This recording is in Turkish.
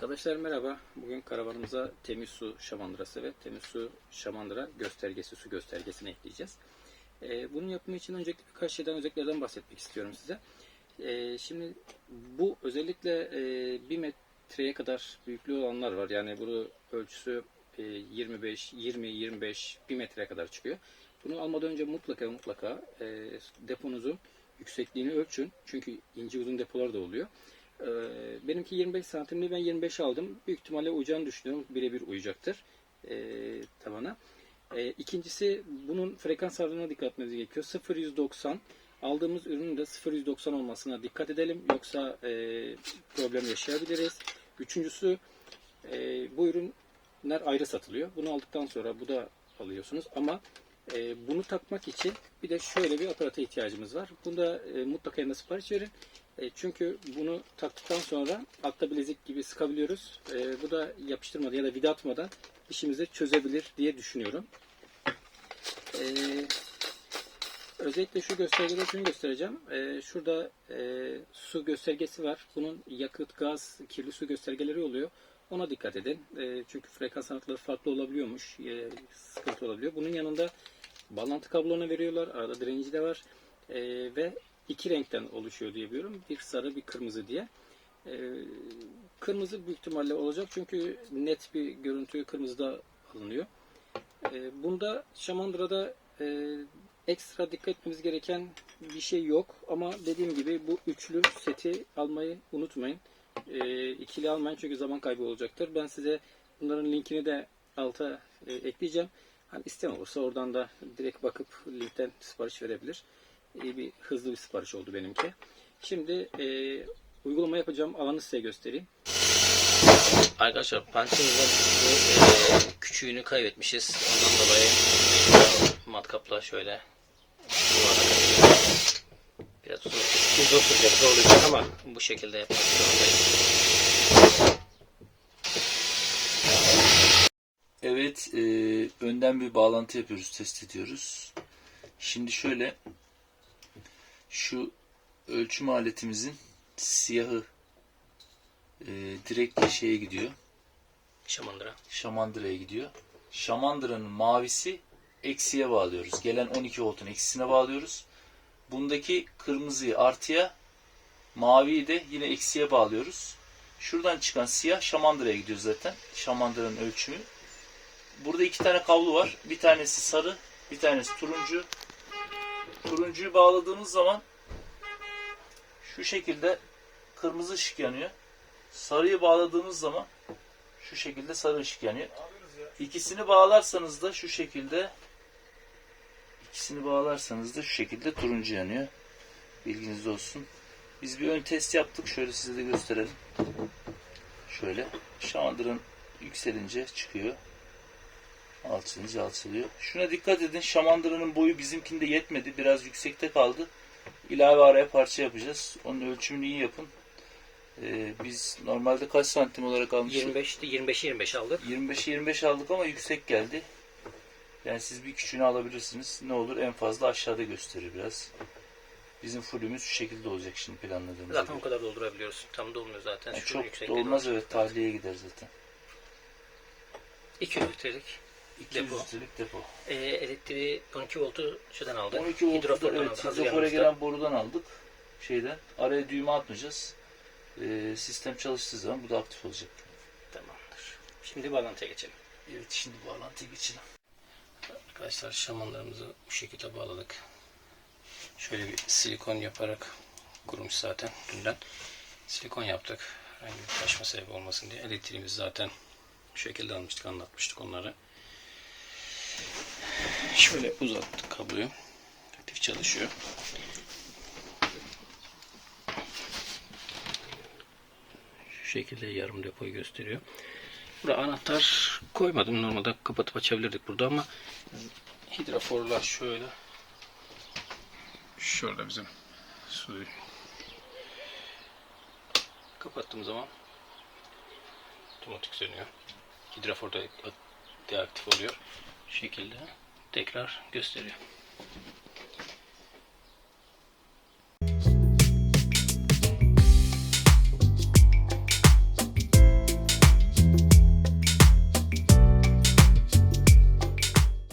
Arkadaşlar merhaba. Bugün karavanımıza temiz su şamandırası ve temiz su şamandıra göstergesi, su göstergesini ekleyeceğiz. Ee, bunun yapımı için öncelikle birkaç şeyden özelliklerden bahsetmek istiyorum size. Ee, şimdi bu özellikle e, 1 metreye kadar büyüklüğü olanlar var. Yani bunu ölçüsü e, 25, 20, 25, 1 metreye kadar çıkıyor. Bunu almadan önce mutlaka mutlaka e, deponuzun yüksekliğini ölçün. Çünkü ince uzun depolar da oluyor. Ee, benimki 25 santimli ben 25 aldım. Büyük ihtimalle uyacağını düşünüyorum. Birebir uyacaktır e, tavana. E, ikincisi bunun frekans aralığına dikkat etmemiz gerekiyor. 0190 aldığımız ürünün de 0190 olmasına dikkat edelim. Yoksa e, problem yaşayabiliriz. Üçüncüsü e, bu ürünler ayrı satılıyor. Bunu aldıktan sonra bu da alıyorsunuz ama e, bunu takmak için bir de şöyle bir aparata ihtiyacımız var. Bunda e, mutlaka yanında sipariş verin. E, çünkü bunu taktıktan sonra altta bilezik gibi sıkabiliyoruz. E, bu da yapıştırmadan ya da vida atmadan işimizi çözebilir diye düşünüyorum. E, özellikle şu göstergede şunu göstereceğim. Şurada su göstergesi var. Bunun yakıt, gaz, kirli su göstergeleri oluyor. Ona dikkat edin. Çünkü frekans aralıkları farklı olabiliyormuş. Sıkıntı olabiliyor. Bunun yanında bağlantı kablolarını veriyorlar. Arada direnci de var. Ve iki renkten oluşuyor diye biliyorum. Bir sarı, bir kırmızı diye. E, kırmızı büyük ihtimalle olacak çünkü net bir görüntü kırmızıda alınıyor. E, bunda Şamandıra'da e, ekstra dikkat etmemiz gereken bir şey yok. Ama dediğim gibi bu üçlü seti almayı unutmayın. E, ikili almayın çünkü zaman kaybı olacaktır. Ben size bunların linkini de alta e, ekleyeceğim. Hani isteyen olursa oradan da direkt bakıp linkten sipariş verebilir. İyi bir hızlı bir sipariş oldu benimki. Şimdi e, uygulama yapacağım alanı size göstereyim. Arkadaşlar pançımızın bu e, küçüğünü kaybetmişiz. Ondan dolayı matkapla şöyle biraz uzun, uzun sürecek zorlayacak ama bu şekilde yapmak zorundayız. Evet, e, önden bir bağlantı yapıyoruz, test ediyoruz. Şimdi şöyle, şu ölçüm aletimizin siyahı e, direkt şeye gidiyor, Şamandıra. şamandıraya gidiyor. Şamandıranın mavisi eksiye bağlıyoruz. Gelen 12 voltun eksisine bağlıyoruz. Bundaki kırmızıyı artıya, maviyi de yine eksiye bağlıyoruz. Şuradan çıkan siyah şamandıraya gidiyor zaten. Şamandıranın ölçümü. Burada iki tane kablo var. Bir tanesi sarı, bir tanesi turuncu. Turuncuyu bağladığımız zaman şu şekilde kırmızı ışık yanıyor. Sarıyı bağladığımız zaman şu şekilde sarı ışık yanıyor. İkisini bağlarsanız da şu şekilde ikisini bağlarsanız da şu şekilde turuncu yanıyor. Bilginiz olsun. Biz bir ön test yaptık. Şöyle size de gösterelim. Şöyle. Şamandıran yükselince çıkıyor. Alçalınca alçalıyor. Şuna dikkat edin. Şamandıranın boyu bizimkinde yetmedi. Biraz yüksekte kaldı. İlave araya parça yapacağız. Onun ölçümünü iyi yapın. Ee, biz normalde kaç santim olarak almıştık? 25'ti 25 25 aldık. 25'e 25 aldık ama yüksek geldi. Yani siz bir küçüğünü alabilirsiniz. Ne olur en fazla aşağıda gösterir biraz. Bizim fullümüz şu şekilde olacak şimdi planladığımız Zaten o gibi. kadar doldurabiliyoruz. Tam dolmuyor zaten. Yani Şu çok yüksekliği da olmaz var. evet tahliyeye gider zaten. 2 litrelik 200 Depo. litrelik depo. e, elektriği 12 voltu şuradan aldık. 12 voltlu da evet hidrofora gelen borudan aldık. Şeyden. Araya düğme atmayacağız. Ee, sistem çalıştığı zaman bu da aktif olacak. Tamamdır. Şimdi bağlantıya geçelim. Evet şimdi bağlantıya geçelim. Arkadaşlar şamanlarımızı bu şekilde bağladık. Şöyle bir silikon yaparak kurumuş zaten dünden. Silikon yaptık. Herhangi bir taşma sebebi olmasın diye. Elektriğimizi zaten bu şekilde almıştık, anlatmıştık onları. Şöyle uzattık kabloyu. Aktif çalışıyor. Şu şekilde yarım depoyu gösteriyor. Burada anahtar koymadım. Normalde kapatıp açabilirdik burada ama hidroforla şöyle şurada bizim suyu kapattığım zaman otomatik sönüyor. Hidrofor da deaktif oluyor. Şekilde tekrar gösteriyor.